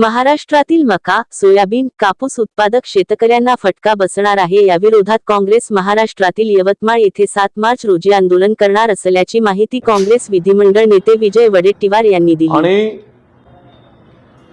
महाराष्ट्रातील मका सोयाबीन कापूस उत्पादक शेतकऱ्यांना फटका बसणार आहे याविरोधात काँग्रेस महाराष्ट्रातील यवतमाळ येथे सात मार्च रोजी आंदोलन करणार असल्याची माहिती काँग्रेस विधिमंडळ नेते विजय वडेट्टीवार यांनी दिली. आणि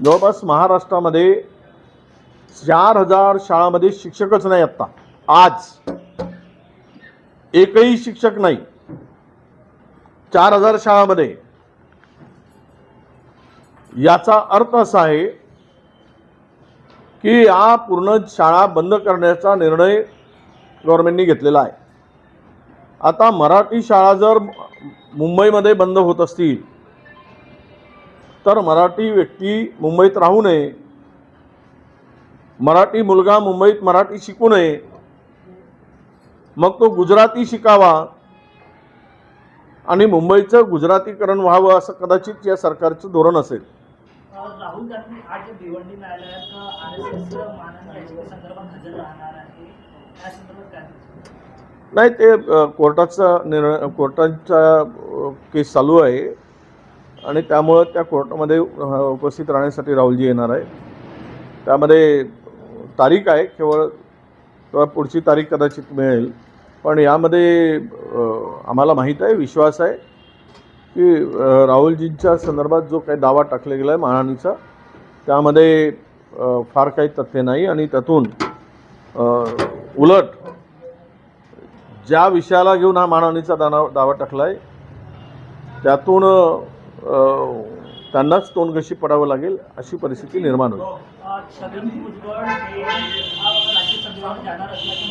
जवळपास महाराष्ट्रामध्ये चार हजार शाळामध्ये शिक्षकच नाही आत्ता. आज. एकही शिक्षक नाही. चार हजार शाळामध्ये याचा अर्थ असा आहे की या पूर्ण शाळा बंद करण्याचा निर्णय गव्हर्नमेंटनी घेतलेला आहे. आता मराठी शाळा जर मुंबईमध्ये बंद होत असतील तर मराठी व्यक्ती मुंबईत राहू नये मराठी मुलगा मुंबईत मराठी शिकू नये मग तो गुजराती शिकावा आणि मुंबईचं गुजरातीकरण व्हावं असं कदाचित या सरकारचं धोरण असेल. राहुल गांधी आज भिवंडी न्यायालयात आर एस एस मानहानी याचिकेसंदर्भात हजर राहणार आहे? त्या संदर्भात काय नाही ते कोर्टाचा निर्णय कोर्टाचा केस चालू आहे. आणि त्यामुळं त्या कोर्टामध्ये उपस्थित राहण्यासाठी राहुलजी येणार आहे त्यामध्ये तारीख आहे केवळ किंवा पुढची तारीख कदाचित मिळेल. पण यामध्ये आम्हाला माहीत आहे विश्वास आहे. की राहुलजींच्या संदर्भात जो काही दावा टाकला गेला आहे महाराणीचा त्यामध्ये फार काही तथ्य नाही आणि त्यातून उलट ज्या विषयाला घेऊन हा मानहानीचा दाना दावा टाकला आहे त्यातून त्यांनाच तोंडगशी पडावं लागेल अशी परिस्थिती निर्माण होईल. छगन भुजबळ हे राज्यसभेवर जाणार असल्याचा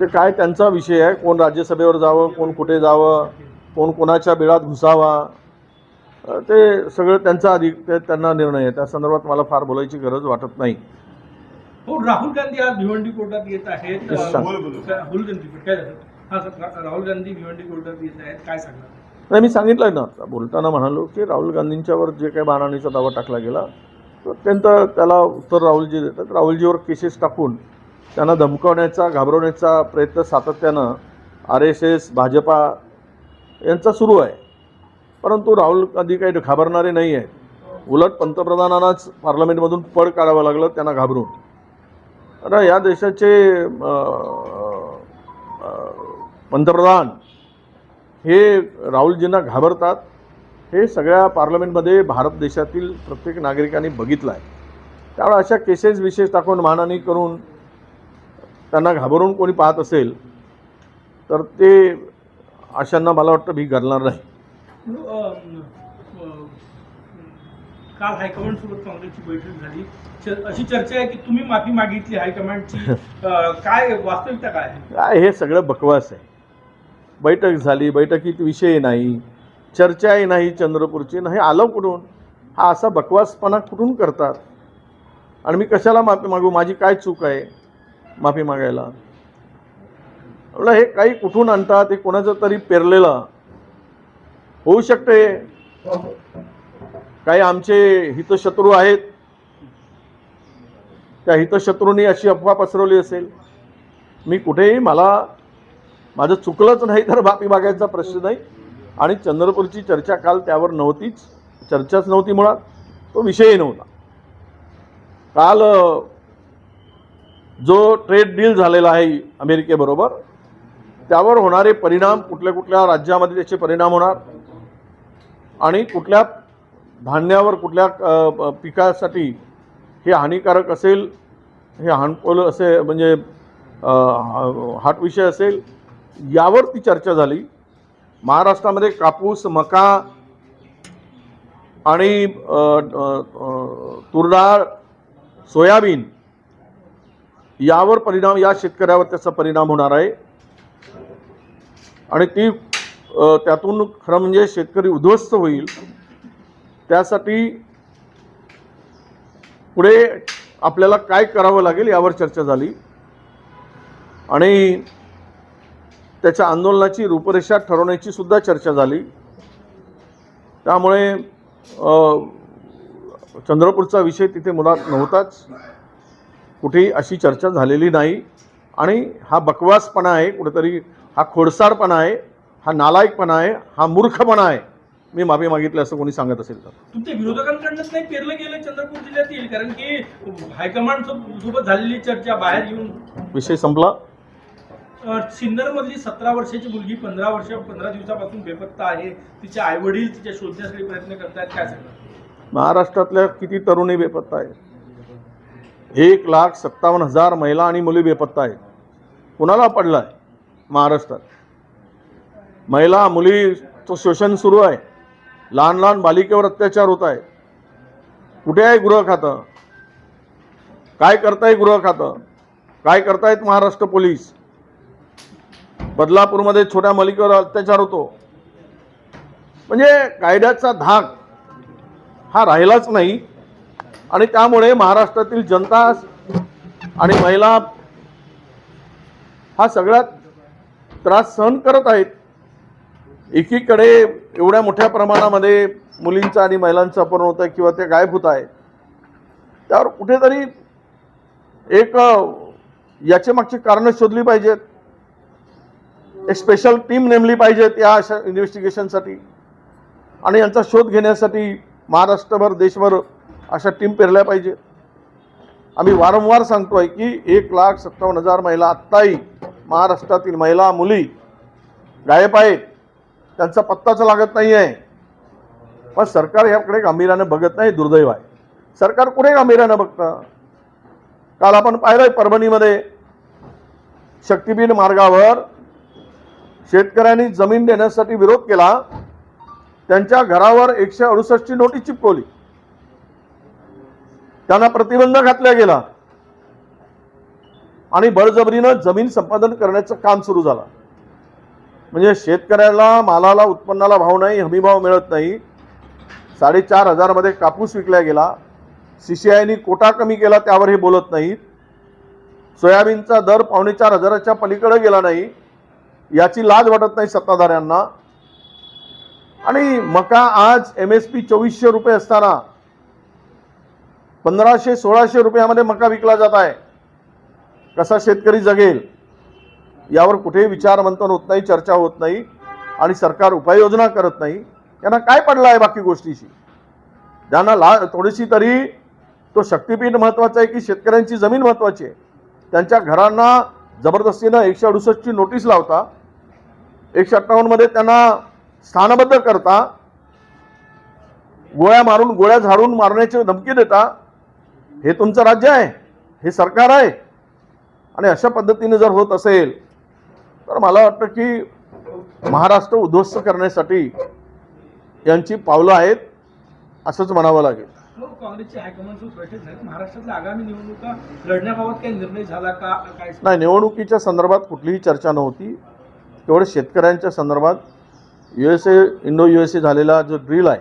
ते काय त्यांचा विषय आहे? कोण राज्यसभेवर जावं कोण कुठे जावं कोण कोणाच्या बिळात घुसावा? ते सगळं त्यांचा अधिक ते त्यांना निर्णय आहे. त्या संदर्भात मला फार बोलायची गरज वाटत नाही. हो राहुल गांधी आज भिवंडी कोर्टात येत आहेत. राहुल गांधी काय हा राहुल गांधी भिवंडी कोर्टात येत आहेत. काय सांगणार? नाही मी सांगितलं ना. आता बोलताना म्हणालो की राहुल गांधींच्यावर जे काही मानहानीचा दावा टाकला गेला तो अत्यंत त्याला उत्तर राहुलजी देतात. राहुलजीवर केसेस टाकून त्यांना धमकवण्याचा घाबरवण्याचा प्रयत्न सातत्यानं आर एस एस भाजपा यांचा सुरू आहे. परंतु राहुल गांधी काही घाबरणारे नाही आहेत. उलट पंतप्रधानांनाच पार्लमेंटमधून पळ काढावं लागलं त्यांना घाबरून. आता या देशाचे पंतप्रधान हे राहुलजींना घाबरतात हे सगळ्या पार्लमेंटमध्ये भारत देशातील प्रत्येक नागरिकांनी बघितलं आहे त्यामुळे अशा केसेस विशेष टाकून मानहानी करून त्यांना घाबरून कोणी पाहत असेल तर ते अशांना मला वाटतं भी घालणार नाही. काल हायकमांडसोबत काँग्रेसची बैठक झाली. अशी चर्चा आहे की तुम्ही माफी मागितली हायकमांडची. काय वास्तविकता काय काय हे सगळं बकवास आहे. बैठक झाली बैठकीत विषय नाही चर्चाही नाही चंद्रपूरची नाही आलं कुठून? हा असा बकवासपणा कुठून करतात? आणि मी कशाला माफी मागू? माझी काय चूक आहे? माफी मागायला. म्हटलं हे काही कुठून आणतात? हे कोणाचं तरी पेरलेलं. होऊ शकते. काही आमचे हितशत्रू आहेत. त्या हितशत्रूंनी अशी अफवा पसरवली असेल. मी कुठेही मला माझं चुकलंच नाही तर माफी मागायचा प्रश्न नाही. आणि चंद्रपूरची चर्चा काल त्यावर नव्हतीच. चर्चाच नव्हती मुळात. तो विषयही नव्हता. काल जो ट्रेड डील झालेला आहे अमेरिकेबरोबर त्यावर होणारे परिणाम कुठल्या कुठल्या राज्यामध्ये त्याचे परिणाम होणार? आणि कुठल्या धान्यावर कुठल्या पिकासाठी हे हानिकारक असेल? हे हानपोल असे म्हणजे हाट विषय असेल? यावर ती चर्चा झाली. महाराष्ट्रामध्ये कापूस मका आणि तुरडाळ सोयाबीन यावर परिणाम या शेतकऱ्यावर त्याचा परिणाम होणार आहे. आणि ती त्यातून खरं म्हणजे शेतकरी उद्ध्वस्त होईल. त्यासाठी पुढे आपल्याला काय करावं लागेल यावर चर्चा झाली. आणि त्याच्या आंदोलनाची रूपरेषा ठरवण्याची सुद्धा चर्चा झाली. त्यामुळे चंद्रपूरचा विषय तिथे मुळात नव्हताच. कुठेही अशी चर्चा झालेली नाही. आणि हा बकवासपणा आहे कुठेतरी हा खोडसारपणा आहे हा नालायकपणा आहे हा मूर्खपणा आहे. मी माफी मागितली असं कोणी सांगत असेल तर. तुमच्या विरोधकांकडनंच नाही पेरलं गेलं चंद्रपूर जिल्ह्यातील कारण की हायकमांड सोबत झालेली चर्चा बाहेर येऊन विषय संपला. सिन्नर मधली सतरा वर्षाची मुलगी पंधरा वर्ष पंधरा दिवसापासून बेपत्ता आहे. तिचे आई वडील तिच्या शोधण्यासाठी प्रयत्न करतायत काय सांगतात महाराष्ट्रातल्या किती तरुणी बेपत्ता आहेत? एक लाख सत्तावन्न हजार महिला आणि मुली बेपत्ता आहेत. कुणाला पडला आहे महाराष्ट्रात. महिला मुलीचं शोषण सुरू आहे. लहान लहान बालिकेवर अत्याचार होत आहे कुठे आहे गृह खातं? काय करताय गृह खातं? काय करतायत महाराष्ट्र पोलीस? बदलापूरमध्ये छोट्या मलिकेवर अत्याचार होतो. म्हणजे कायद्याचा धाक हा राहिलाच नाही. आणि त्यामुळे महाराष्ट्रातील जनता आणि महिला हा सगळ्यात त्रास सहन करत आहेत. एकीकडे एवढ्या मोठ्या प्रमाणामध्ये मुलींचा आणि महिलांचं अपहरण होत आहे किंवा ते गायब होत आहे त्यावर कुठेतरी एक याचे याच्या मागची कारणं शोधली पाहिजेत. एक स्पेशल टीम नेमली पाहिजेत या अशा इन्व्हेस्टिगेशनसाठी आणि यांचा शोध घेण्यासाठी महाराष्ट्रभर देशभर अशा टीम पेरल्या पाहिजे. आम्ही वारंवार सांगतो आहे की एक लाख सत्तावन्न हजार महिला आत्ताही महाराष्ट्रातील महिला मुली गायब आहेत. त्यांचा पत्ताच लागत नाही आहे पण सरकार याकडे गांभीर्यानं बघत नाही दुर्दैव आहे. सरकार कुठे गांभीर्यानं बघतं? काल आपण पाहिलंय परभणीमध्ये शक्तीपीठ मार्गावर शेतकऱ्यांनी जमीन देण्यासाठी विरोध केला. त्यांच्या घरावर एकशे अडुसष्टची नोटीस चिपकवली. त्यांना प्रतिबंध घातला गेला. आणि बळजबरीनं जमीन संपादन करण्याचं काम सुरू झालं. म्हणजे शेतकऱ्याला मालाला उत्पन्नाला भाव नाही हमीभाव मिळत नाही. साडेचार हजारमध्ये कापूस विकला गेला. सी सी आयनी कोटा कमी केला त्यावर हे बोलत नाहीत. सोयाबीनचा दर पावणेचार हजाराच्या पलीकडे गेला नाही. याची लाज वाटत नाही सत्ताधाऱ्यांना. आणि मका आज एम एस पी चोवीसशे रुपये असताना पंधराशे सोळाशे रुपयामध्ये मका विकला जात आहे. कसा शेतकरी जगेल? यावर कुठेही विचार मंथन होत नाही चर्चा होत नाही आणि सरकार उपाययोजना करत नाही. त्यांना काय पडलं आहे बाकी गोष्टीशी? ज्यांना ला थोडीशी तरी तो शक्तीपीठ महत्त्वाचा आहे की शेतकऱ्यांची जमीन महत्त्वाची आहे. त्यांच्या घरांना जबरदस्तीनं एकशे अडुसष्टची नोटीस लावता एकशे अठ्ठावन्नमध्ये त्यांना स्थानबद्ध करता गोळ्या मारून गोळ्या झाडून मारण्याची धमकी देता हे तुमचं राज्य आहे हे सरकार आहे. आणि अशा पद्धतीने जर होत असेल तर मला वाटतं की महाराष्ट्र उद्ध्वस्त करण्यासाठी यांची पावलं आहेत असंच म्हणावं लागेल. काय नाही निवडणुकीच्या संदर्भात कुठलीही चर्चा नव्हती. तेवढं शेतकऱ्यांच्या संदर्भात U S A Indo U S A झालेला जो ड्रील आहे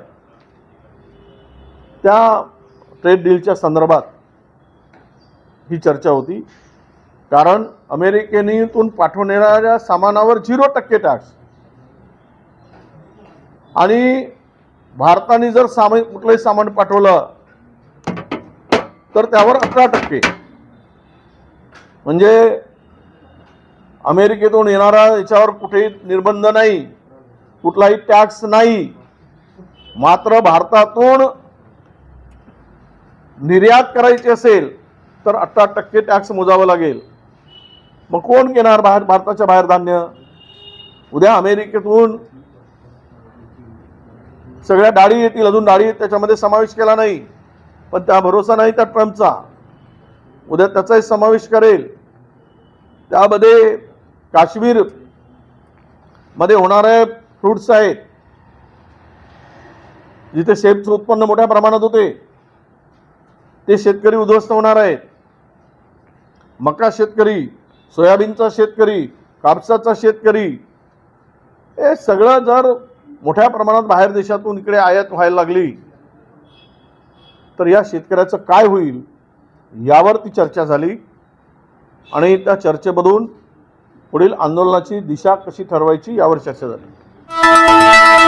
त्या ट्रेड डीलच्या संदर्भात ही चर्चा होती. कारण अमेरिकेनीतून पाठवणाऱ्या सामानावर झिरो टक्के टॅक्स. आणि भारताने जर सामान कुठलंही सामान पाठवलं तर त्यावर अठरा टक्के. म्हणजे अमेरिकेतून येणारा याच्यावर कुठेही निर्बंध नाही कुठलाही टॅक्स नाही. मात्र भारतातून निर्यात करायची असेल तर अठरा टक्के टॅक्स मोजावं लागेल. मग कोण घेणार बाहेर भारताच्या बाहेर धान्य? उद्या अमेरिकेतून सगळ्या डाळी येतील अजून डाळी त्याच्यामध्ये समावेश केला नाही. पण त्या भरोसा नाही त्या ट्रम्पचा. उद्या त्याचाही समावेश करेल. त्यामध्ये काश्मीरमध्ये होणारे फ्रूट्स आहेत. जिथे सेबचं उत्पन्न मोठ्या प्रमाणात होते. ते शेतकरी उद्ध्वस्त होणार आहेत. मका शेतकरी सोयाबीनचा शेतकरी कापसाचा शेतकरी हे सगळं जर मोठ्या प्रमाणात बाहेर देशातून इकडे आयात व्हायला लागली तर या शेतकऱ्याचं काय होईल यावर ती चर्चा झाली. आणि त्या चर्चेमधून पुढील आंदोलनाची दिशा कशी ठरवायची यावर चर्चा झाली.